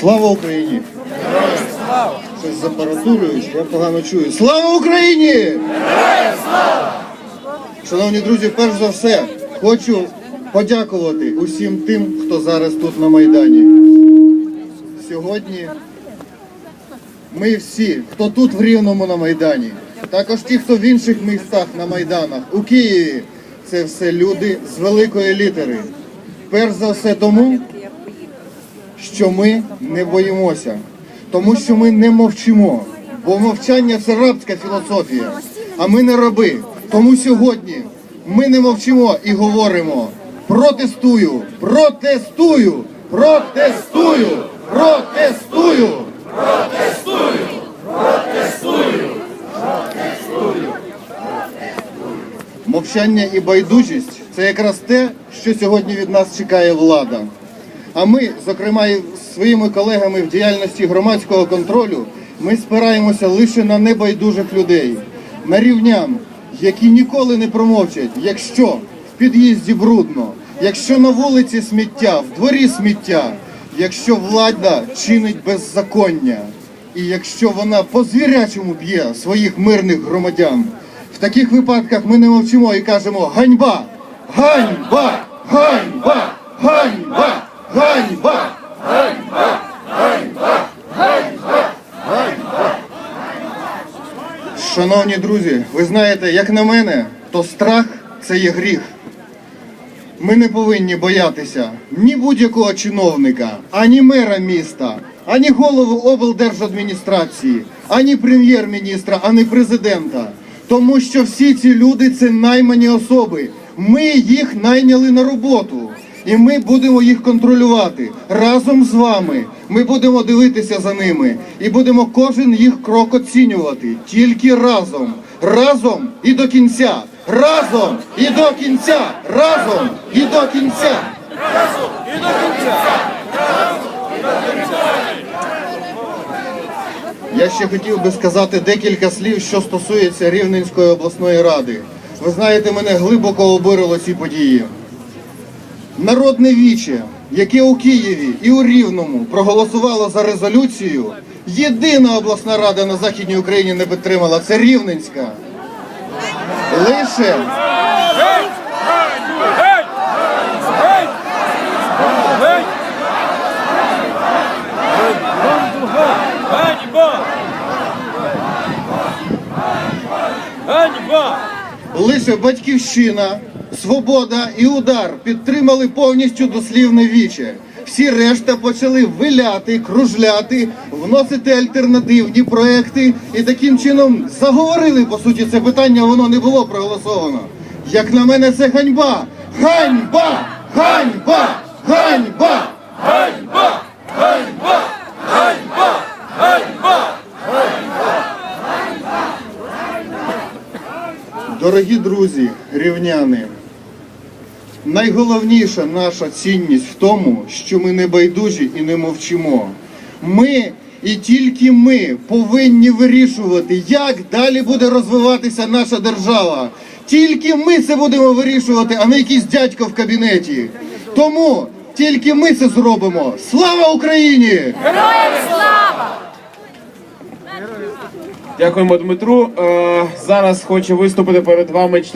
Слава Україні! Щось з що я погано чую. Слава Україні! Шановні друзі, перш за все, хочу подякувати усім тим, хто зараз тут на Майдані. Сьогодні ми всі, хто тут в Рівному на Майдані, також ті, хто в інших містах на Майданах, у Києві, це все люди з великої літери. Перш за все тому, що ми не боїмося, тому що ми не мовчимо, бо мовчання це рабська філософія, а ми не раби. Тому сьогодні ми не мовчимо і говоримо: протестую, протестую, протестую, протестую. Мовчання і байдужість це якраз те, що сьогодні від нас чекає влада. А ми, зокрема, своїми колегами в діяльності громадського контролю, ми спираємося лише на небайдужих людей, на рівнян, які ніколи не промовчать, якщо в під'їзді брудно, якщо на вулиці сміття, в дворі сміття, якщо влада чинить беззаконня, і якщо вона по звірячому б'є своїх мирних громадян. В таких випадках ми не мовчимо і кажемо! Ганьба! Ганьба! Ганьба! Шановні друзі, ви знаєте, як на мене, то страх це є гріх. Ми не повинні боятися ні будь-якого чиновника, ані мера міста, ані голову облдержадміністрації, ані прем'єр-міністра, ані президента. Тому що всі ці люди це наймані особи. Ми їх найняли на роботу. І ми будемо їх контролювати разом з вами. Ми будемо дивитися за ними і будемо кожен їх крок оцінювати тільки разом, разом і до кінця, разом і до кінця, разом і до кінця. разом і до кінця. Я ще хотів би сказати декілька слів, що стосується Рівненської обласної ради. Ви знаєте, мене глибоко обурило ці події. Народне віче, яке у Києві і у Рівному проголосувало за резолюцію, єдина обласна рада на Західній Україні не підтримала це Рівненська. Лише лише батьківщина, свобода і удар підтримали повністю дослівне віче. Всі решта почали виляти, кружляти, вносити альтернативні проекти і таким чином заговорили по суті це питання. Воно не було проголосовано. Як на мене, це ганьба! Ганьба! Ганьба! Ганьба! Ганьба! Ганьба! Ганьба! Ганьба! Дорогі друзі, рівняни, найголовніша наша цінність в тому, що ми не байдужі і не мовчимо. Ми і тільки ми повинні вирішувати, як далі буде розвиватися наша держава. Тільки ми це будемо вирішувати, а не якийсь дядько в кабінеті. Тому тільки ми це зробимо. Слава Україні! Героям слава! Дякуємо Дмитру. Е, зараз хочу виступити перед вами член